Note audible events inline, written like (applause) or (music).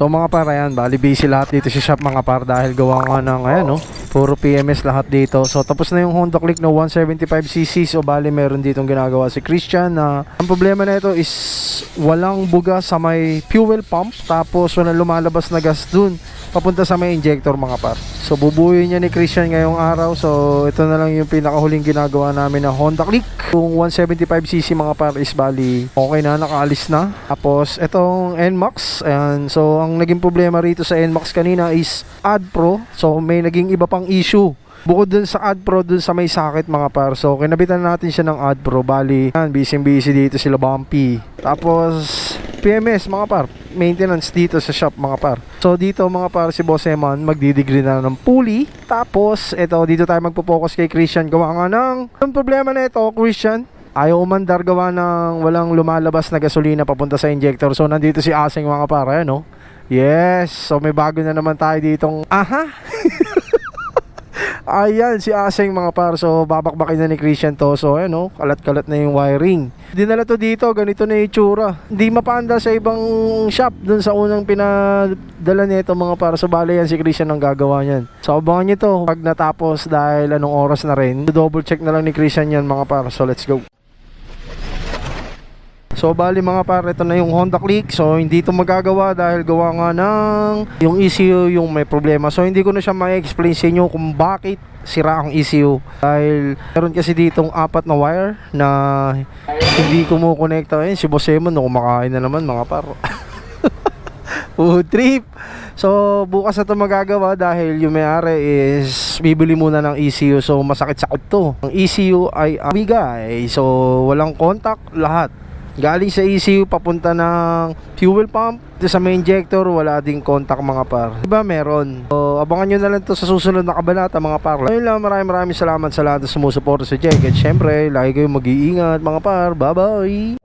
So mga par, ayan, bali busy lahat dito sa shop mga par dahil gawa nga ng, ayan no, puro PMS lahat dito. So tapos na yung Honda Click na 175cc. So bali meron ditong ginagawa si Christian na ang problema na ito is walang buga sa may fuel pump tapos walang lumalabas na gas dun papunta sa may injector mga par. So bubuyin niya ni Christian ngayong araw. So ito na lang yung pinakahuling ginagawa namin na Honda Click. Yung 175cc mga par is bali okay na, nakaalis na. Tapos itong NMAX. Ayan. So ang naging problema rito sa NMAX kanina is AdPro. So may naging iba pang issue. Bukod dun sa AdPro, dun sa may sakit mga par. So, kinabitan natin siya ng AdPro. Bali, yan, busy-busy dito sila Bumpy. Tapos, PMS mga par. Maintenance dito sa shop mga par. So, dito mga par, si Boss Eman, magdidegree na ng pulley. Tapos, ito, dito tayo magpo-focus kay Christian. Gawa nga ng, ang problema na ito, Christian, ayaw umandar gawa ng walang lumalabas na gasolina papunta sa injector. So, nandito si Asing mga par. Ayan, no? Yes. So, may bago na naman tayo ditong, aha! (laughs) Ayan, si Aseng mga par. So, babakbakin na ni Christian to. So, ayan oh, kalat-kalat na yung wiring. Dinala to dito, ganito na yung itsura. Hindi mapanda sa ibang shop dun sa unang pinadala nito mga par. So, bali yan si Christian ang gagawa niyan. So, abangan nyo to pag natapos dahil anong oras na rin. Double check na lang ni Christian yan mga par. So, let's go. So bali mga par, ito na yung Honda Click. So hindi ito magagawa dahil gawa nga ng yung ECU yung may problema. So hindi ko na siya ma-explain sa inyo kung bakit sira ang ECU. Dahil meron kasi ditong apat na wire na hindi kumukonekta. Ayun, si Boss Emon, no, kumakain na naman mga par. (laughs) Food trip. So, bukas na ito magagawa dahil yung may-ari is bibili muna ng ECU. So, masakit-sakit to. Ang ECU ay amigay. So, walang contact lahat. Galing sa ECU papunta ng fuel pump sa may injector wala ding contact mga par. Diba meron? So, abangan nyo na lang to sa susunod na kabanata mga par. Ayun lang maraming maraming salamat sa lahat na sumusuporta sa Jake. At syempre, lagi kayong mag-iingat mga par. Bye bye!